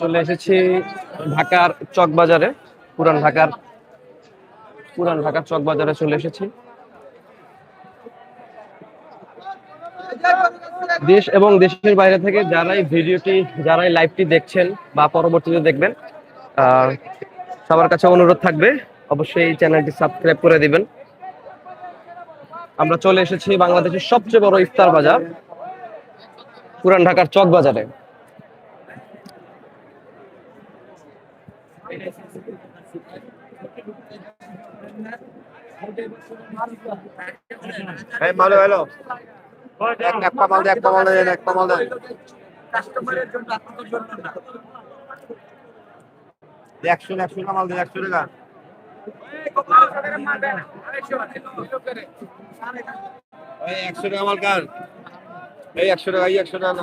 চলে এসেছি ঢাকার চকবাজারে, পুরান ঢাকার পুরান ঢাকার চকবাজারে চলে এসেছি। দেশ এবং দেশের বাইরে থেকে যারাই ভিডিওটি, যারাই লাইভটি দেখছেন বা পরবর্তীতে দেখবেন সবার কাছে অনুরোধ থাকবে, অবশ্যই এই চ্যানেলটি সাবস্ক্রাইব করে দিবেন। আমরা চলে এসেছি বাংলাদেশের সবচেয়ে বড় ইফতার বাজার, পুরান ঢাকার চক বাজারে এই, মালো হ্যালো এক এক পামাল দে, এক পামাল দে, এক পামাল দে। একশো একশো কামাল দে, একশো টাকা। একশো টাকা মাল এই, একশো টাকা, এই, একশো টাকা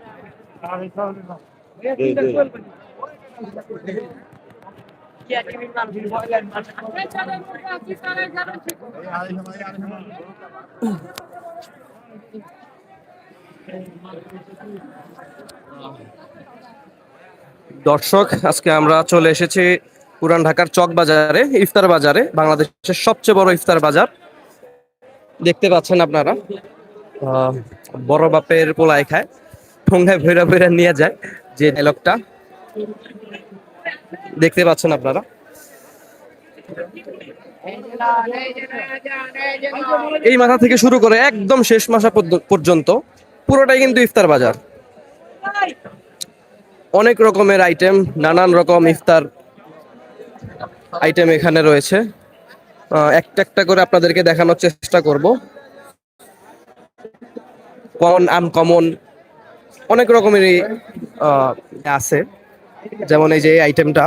দর্শক, আজকে আমরা চলে এসেছি পুরান ঢাকার চক বাজারে, ইফতার বাজারে, বাংলাদেশের সবচেয়ে বড় ইফতার বাজার। দেখতে পাচ্ছেন আপনারা বড় বাপের পোলায় খায়। ঠোঙ্গায় ভৈরা ভৈরা নিয়ে যায় যে ডায়লগটা দেখতে পাচ্ছেন আপনারা। এই মাথা থেকে শুরু করে একদম শেষ মাসা পর্য- পর্যন্ত পুরোটাই কিন্তু ইফতার বাজার। অনেক রকমের আইটেম নানান রকম ইফতার আইটেম এখানে রয়েছে। একটা একটা করে আপনাদেরকে দেখানোর চেষ্টা করব। কমন আনকমন অনেক রকমেরই আছে। যেমন এই যে আইটেমটা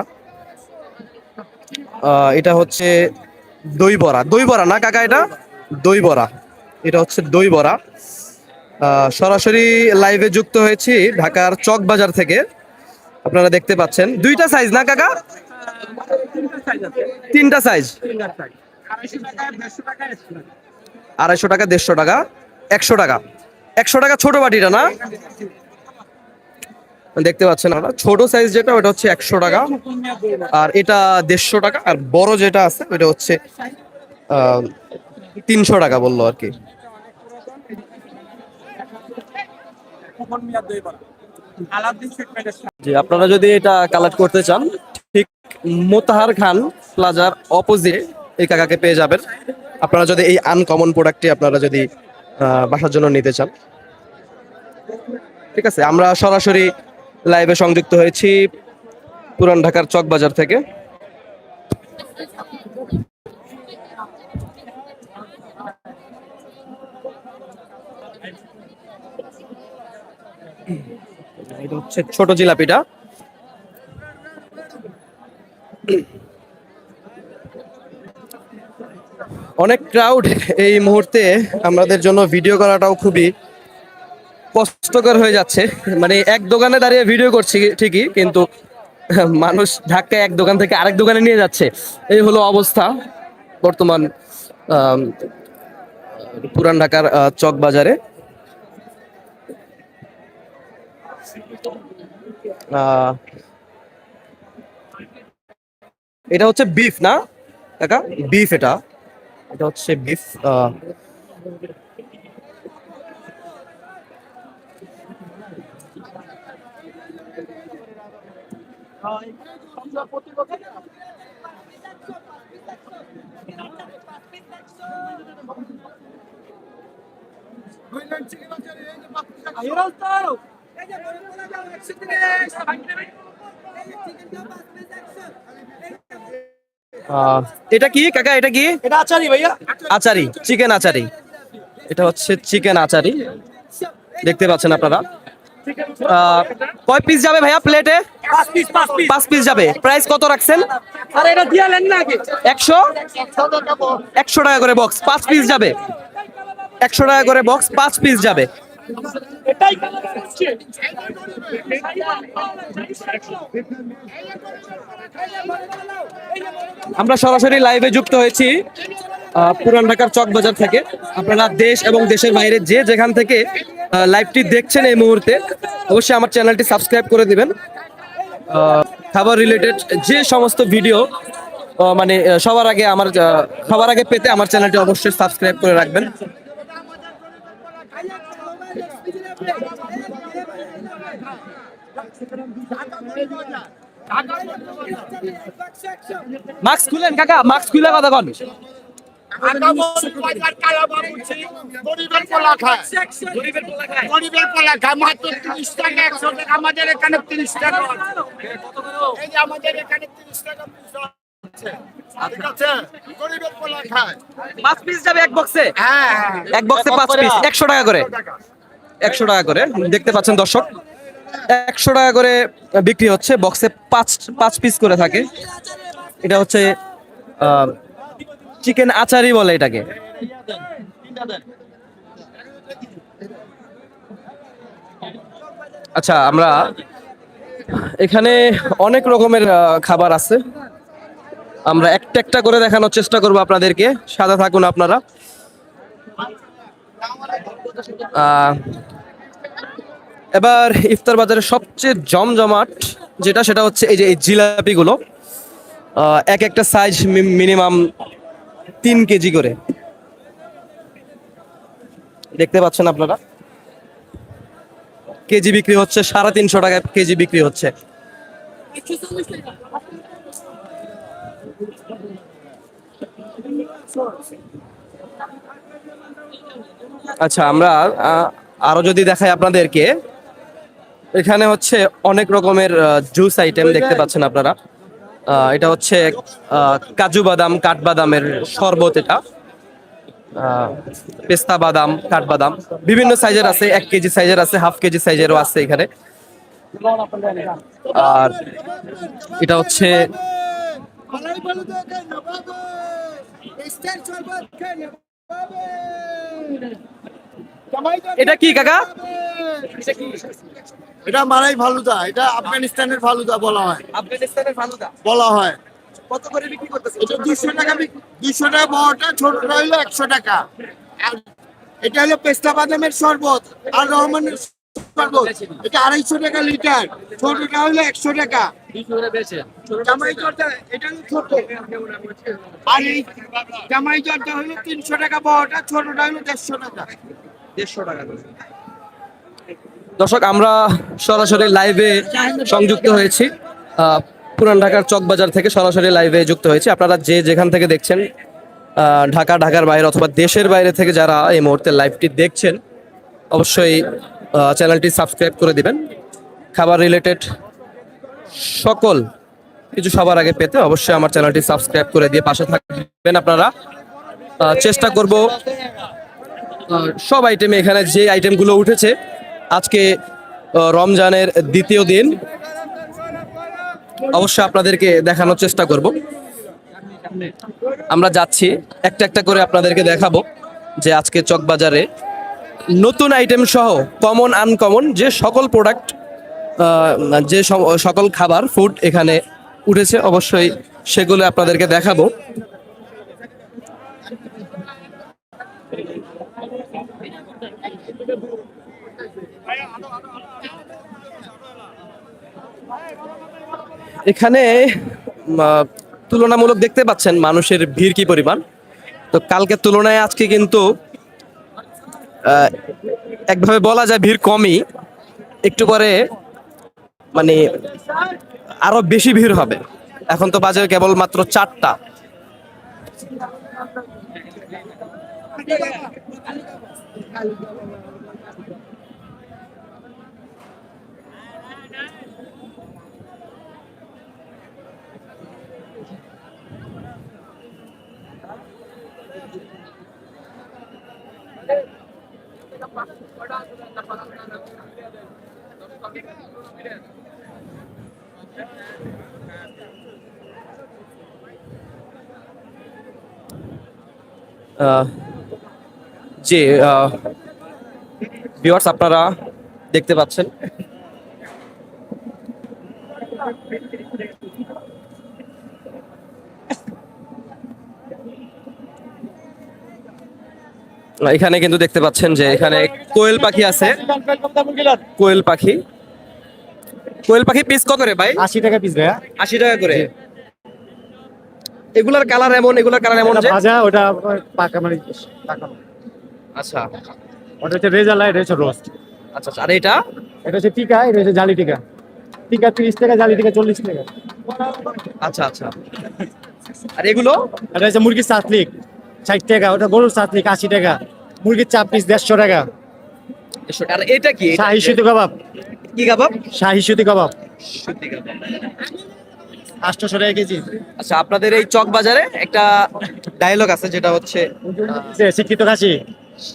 এটা হচ্ছে দই বড়া। দই বড়া না কাকা এটা? দই বড়া। এটা হচ্ছে দই বড়া। সরাসরি লাইভে যুক্ত হয়েছি ঢাকার চক বাজার থেকে। আপনারা দেখতে পাচ্ছেন। দুইটা সাইজ না কাকা? তিনটা সাইজ আড়াইশো টাকা, দেড়শো টাকা, একশো টাকা। একশো টাকা ছোট বাটিটা না? দেখতে পাচ্ছেন আপনারা। ছোট সাইজ যেটা, ওটা হচ্ছে একশো টাকা। আর এটা দেড়শো টাকা। আর বড় যেটা আছে, ওটা হচ্ছে তিনশো টাকা বলল আর কি। আপনারা যদি এটা কালেক্ট করতে চান, ঠিক মোতাহার খান প্লাজার অপোজিট এই কাকাকে পেয়ে যাবেন। আপনারা যদি এই আনকমন প্রোডাক্টটি আপনারা যদি বাসার জন্য নিতে চান। ঠিক আছে, আমরা সরাসরি লাইভে সংযুক্ত হয়েছি পুরান ঢাকার চক বাজার থেকে হচ্ছে ছোট জিলাপিটা। অনেক ক্রাউড এই মুহূর্তে আমাদের জন্য ভিডিও করাটাও খুবই কষ্টকর হয়ে যাচ্ছে। মানে এক দোকানে দাঁড়িয়ে ভিডিও করছি ঠিকই, কিন্তু মানুষ ধাক্কায় এক দোকান থেকে আরেক দোকানে নিয়ে যাচ্ছে। এই হলো অবস্থা বর্তমান পুরান ঢাকার চক বাজারে। এটা হচ্ছে বিফ না? কাকা? বিফ এটা। এটা হচ্ছে বিফ এটা কি কাকা এটা কি? এটা আচারি ভাইয়া। আচারি চিকেন আচারি। এটা হচ্ছে চিকেন আচারি। দেখতে পাচ্ছেন আপনারা? কয় পিস যাবে ভাইয়া প্লেটে পাঁচ পিস যাবে। প্রাইস কত রাখছেন? একশো? একশো টাকা করে বক্স পাঁচ পিস যাবে। একশো টাকা করে বক্স পাঁচ পিস যাবে। আমরা সরাসরি লাইভে যুক্ত হয়েছি। পুরান ঢাকার চক বাজার থেকে। আপনারা দেশ এবং দেশের বাইরে যে যেখান থেকে লাইভটি দেখছেন এই মুহূর্তে, অবশ্যই আমার চ্যানেলটি সাবস্ক্রাইব করে দিবেন। খাবার রিলেটেড যে সমস্ত ভিডিও মানে সবার আগে আমার সবার আগে পেতে আমার চ্যানেলটি অবশ্যই সাবস্ক্রাইব করে রাখবেন। মাস্ক খুলেন, কাকা মাস্ক খুলে কথা কন আমাদের এখানে তিরিশ টাকা আমাদের এখানে তিরিশ টাকা piece আছে। ঠিক আছে? গরিবের পোলা খায় পাঁচ পিস যাবে এক বক্সে হ্যাঁ হ্যাঁ। এক বক্সে পাঁচ পিস একশো টাকা করে। একশো টাকা। করে দেখতে পাচ্ছেন দর্শক। একশো টাকা করে বিক্রি হচ্ছে। বক্সে পাঁচ পাঁচ পিস করে থাকে। এটা হচ্ছে চিকেন আচারি বলে এটাকে। আচ্ছা আমরা এখানে অনেক রকমের খাবার আছে। আমরা একটা একটা করে দেখানোর চেষ্টা করব আপনাদেরকে। সাদা থাকুন আপনারা। এবার ইফতার বাজারের সবচেয়ে জমজমাট যেটা, সেটা হচ্ছে এই যে এই জিলাপিগুলো। এক একটা সাইজ মিনিমাম তিন কেজি করে। দেখতে পাচ্ছেন আপনারা? কেজি বিক্রি হচ্ছে সাড়ে তিনশো টাকা কেজি বিক্রি হচ্ছে। আচ্ছা আমরা আরও যদি দেখাই আপনাদেরকে এখানে হচ্ছে অনেক রকমের জুস আইটেম দেখতে পাচ্ছেন আপনারা। এটা হচ্ছে কাজু বাদাম কাঠবাদামের শরবত এটা। পেস্তা বাদাম কাঠবাদাম বিভিন্ন সাইজের আছে, এক কেজি সাইজের আছে, হাফ কেজি সাইজেরও আছে এখানে। আর এটা হচ্ছে, এটা কি, কাকা? এটা মারাই ফালুদা এটা আফগানিস্তানের ফালুদা বলা হয়। আফগানিস্তানের ফালুদা? বলা হয়। কত করে বিক্রি করতেছে এটা দুশো টাকা দুশো টাকা বড়টা ছোটটা হইল একশো টাকা। আর এটা হলো পেস্তা বাদামের শরবত আর রহমানের শরবত। এটা আড়াইশো টাকা লিটার ছোটটা হইল একশো টাকা। জামাই জর্দা এটা হলো ছোট। আর এই জামাই জর্দা হলো তিনশো টাকা বড়টা ছোটটা হলো দেড়শো টাকা। দেড়শো টাকা। দর্শক, আমরা সরাসরি লাইভে সংযুক্ত হয়েছি। পুরান ঢাকার চকবাজার থেকে সরাসরি লাইভে যুক্ত হয়েছি। আপনারা যে যেখান থেকে দেখছেন ঢাকা, ঢাকার বাইরে অথবা দেশের বাইরে থেকে যারা এই মুহূর্তে লাইভটি দেখছেন, অবশ্যই চ্যানেলটি সাবস্ক্রাইব করে দিবেন। খাবার রিলেটেড সকল কিছু সবার আগে পেতে অবশ্যই আমার চ্যানেলটি সাবস্ক্রাইব করে দিয়ে পাশে থাকবেন আপনারা। চেষ্টা করব সব আইটেমে এখানে যে আইটেমগুলো উঠেছে আজকে রমজানের দ্বিতীয় দিন। অবশ্যই আপনাদেরকে দেখানোর চেষ্টা করব। আমরা যাচ্ছি, একটা একটা করে আপনাদেরকে দেখাবো যে আজকে চকবাজারে নতুন আইটেম সহ কমন আনকমন যে সকল প্রোডাক্ট যে সকল খাবার ফুড এখানে উঠেছে, অবশ্যই সেগুলো আপনাদেরকে দেখাবো। এখানে তুলনামূলক দেখতে পাচ্ছেন মানুষের ভিড় কি পরিমাণ। তো কালকের তুলনায় আজকে কিন্তু একভাবে বলা যায় ভিড় কমই। একটু পরে মানে আরও বেশি ভিড় হবে। এখন তো বাজে কেবল মাত্র চারটা। জি ভিউয়ার্স আপনারা দেখতে পাচ্ছেন এখানে কিন্তু দেখতে পাচ্ছেন যে এখানে কোয়েল পাখি আছে কোয়েল পাখি কোয়েল পাখি পিস কত করে ভাই? আশি টাকা পিস ভাইয়া। আশি টাকা করে। এগুলার কালার এমন এগুলার কালার এমন যে? ভাজা ওটা পাকা মানে আচ্ছা। ওটা হচ্ছে রেজালা এটা হচ্ছে রোস্ট আচ্ছা আচ্ছা। আর এটা? এটা হচ্ছে টিকা এটা হচ্ছে জালি টিকা। টিকা তিরিশ টাকা জালি টিকা চল্লিশ টাকা। আচ্ছা আচ্ছা। আর এগুলো? এটা হচ্ছে মুরগির চাতলিক ষাট টাকা। ওটা গরুর চাতলিক আশি টাকা। মুরগির চাপ পিস দেড়শো টাকা। আর এটা কি? এটা- শাহি সুতি কাবাব। কি কাবাব? শাহি সুতি কাবাব। সত্যি কাবাব। আটশোশো টাকা কেজি। আচ্ছা আপনাদের এই চক বাজারে একটা ডায়লগ আছে যেটা হচ্ছে শিক্ষিত খাসি।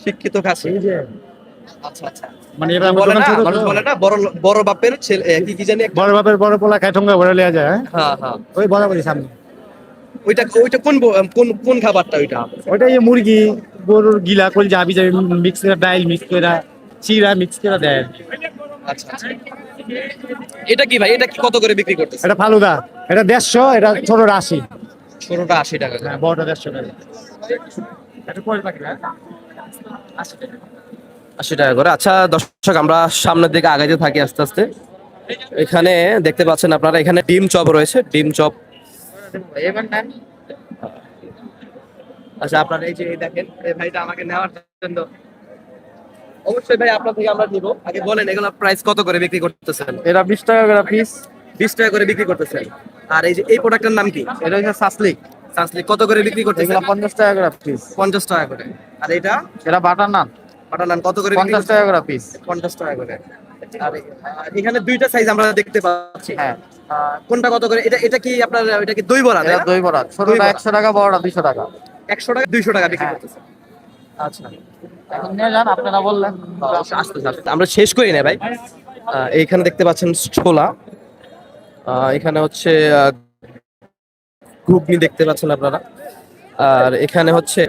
শিক্ষিত খাসি। এই যে। আচ্ছা আচ্ছা। মানে এবার বলে না মানুষ বলে না বড় বড় বাপের ছেলে কি কি জানি বড় বাপের বড় পোলা খায় ভরে লিয়া যায় হ্যাঁ? হ্যাঁ হ্যাঁ। ওই বরাবরই সামনে। ওইটা ওইটা কোন কোন কোন খাবারটা ওইটা? এই মুরগি গরুর গিলা কল যাবি যাবি মিক্স করে মিক্স করে চিরা মিক্স করে দেয়। আচ্ছা আচ্ছা। এটা কি ভাই? এটা কি কত করে বিক্রি করতেছে এটা ফালুদা। এটা দেড়শো এটা ছোট আশি। ছোটটা আশি টাকা হ্যাঁ বড়টা দেড়শো টাকা। এটা কোয়েল পাখি আশি টাকা। করে। আচ্ছা দর্শক আমরা সামনের দিকে আগাইতে থাকি আস্তে আস্তে। এখানে দেখতে পাচ্ছেন আপনারা এখানে ডিম চপ রয়েছে। ডিম চপ। আচ্ছা আপনারা এই যে দেখেন এই ভাইটা আমাকে নেওয়ার জন্য অবশ্যই ভাই আপনার থেকে আমরা নিব। আগে বলেন এগুলো প্রাইস কত করে বিক্রি করতেছেন? এটা বিশ টাকা করে পিস বিশ টাকা করে বিক্রি করতেছেন। আর এই যে এই প্রোডাক্টের নাম কি? এটা হচ্ছে সাসলিক সানসলিক কত করে বিক্রি করতেছেন? এগুলো পঞ্চাশ টাকা করে পিস পঞ্চাশ টাকা করে। আর এটা? এটা বাটার নান। বাটার নান কত করে পঞ্চাশ টাকা করে পিস পঞ্চাশ টাকা করে। আর এখানে দুইটা সাইজ আমরা দেখতে পাচ্ছি। হ্যাঁ। কোনটা কত করে? এটা এটা কি আপনার এটা কি দই বড়া দই বড়া। ছোটটা। একশো টাকা বড়টা দুইশো টাকা। একশো টাকা দুইশো টাকা বিক্রি হ্যাঁ। করতেছে আচ্ছা। এখন নিয়ে যান আপনারা বললেন। আসতে আসতে আমরা শেষ করি না ভাই। এইখানে দেখতে পাচ্ছেন ছোলা। এখানে হচ্ছে ঘুগনি দেখতে পাচ্ছেন আপনারা। আর এখানে হচ্ছে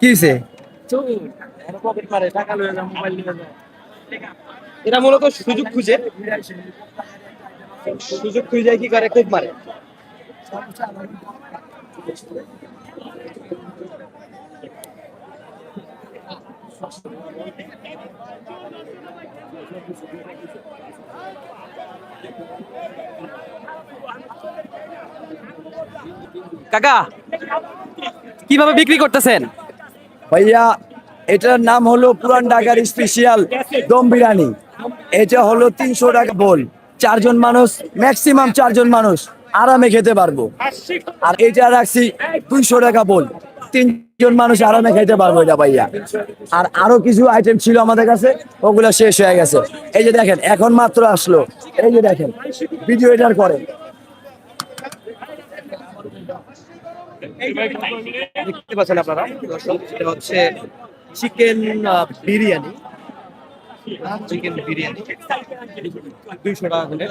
কি এরা মূলত সুযোগ খুঁজে। সুযোগ খুঁজে কি করে? খুব মারে। কাকা, কীভাবে বিক্রি করতেছেন? ভাইয়া এটার নাম হলো পুরান ঢাকার স্পেশাল দম বিরিয়ানি। এটা হলো তিনশো টাকা বল চারজন মানুষ ম্যাক্সিমাম চারজন মানুষ আরামে খেতে পারব। আর এটা রাখছি দুইশো টাকা বল তিনজন মানুষ আরামে খেতে পারব এটা ভাইয়া। আর আরও কিছু আইটেম ছিল আমাদের কাছে, ওগুলো শেষ হয়ে গেছে। এই যে দেখেন, এখন মাত্র আসলো। এই যে দেখেন ভিডিও এটার করে দেখতে পাচ্ছেন আপনারা? হচ্ছে চিকেন বিরিয়ানি চিকেন বিরিয়ানি দুইশো টাকা করে।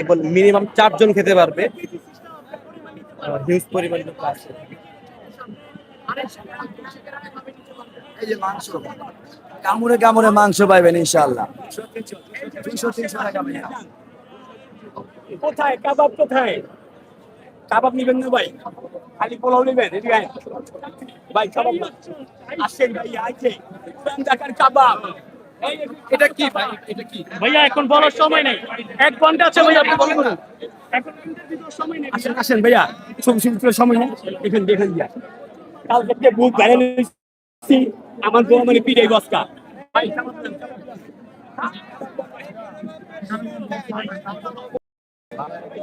একবার মিনিমাম চারজন খেতে পারবে। হিউজ পরিমাণ লোক আছে। এই যে মাংস কামড়ে কামড়ে মাংস পাইবেন ইনশাল্লাহ দুইশো তিনশো টাকা কোথায়? কাবাব কোথায়? কাবাব নিবেন না ভাই? খালি পোলাও নিবেন। ভাই কাবাব আসেন ভাই ঢাকার কাবাব? এটা কি ভাই? এটা কি? ভাইয়া এখন বলার সময় নেই। এক ঘণ্টা আছে ভাইয়া। আপনি বলেন না। এখন interview দেওয়ার সময় নেই। আসেন আসেন ভাইয়া। ছবি ছবি তোলার সময় নেই। এখান দিয়ে এখান দিয়া কালকে বুক বাইরে নিয়েছি আমার বউ মানে পিটাই বসকা। ভাই কাবাব নেন, কাবাব নেন। এই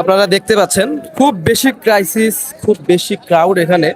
আপনারা দেখতে পাচ্ছেন খুব বেশি ক্রাইসিস খুব বেশি ক্রাউড এখানে।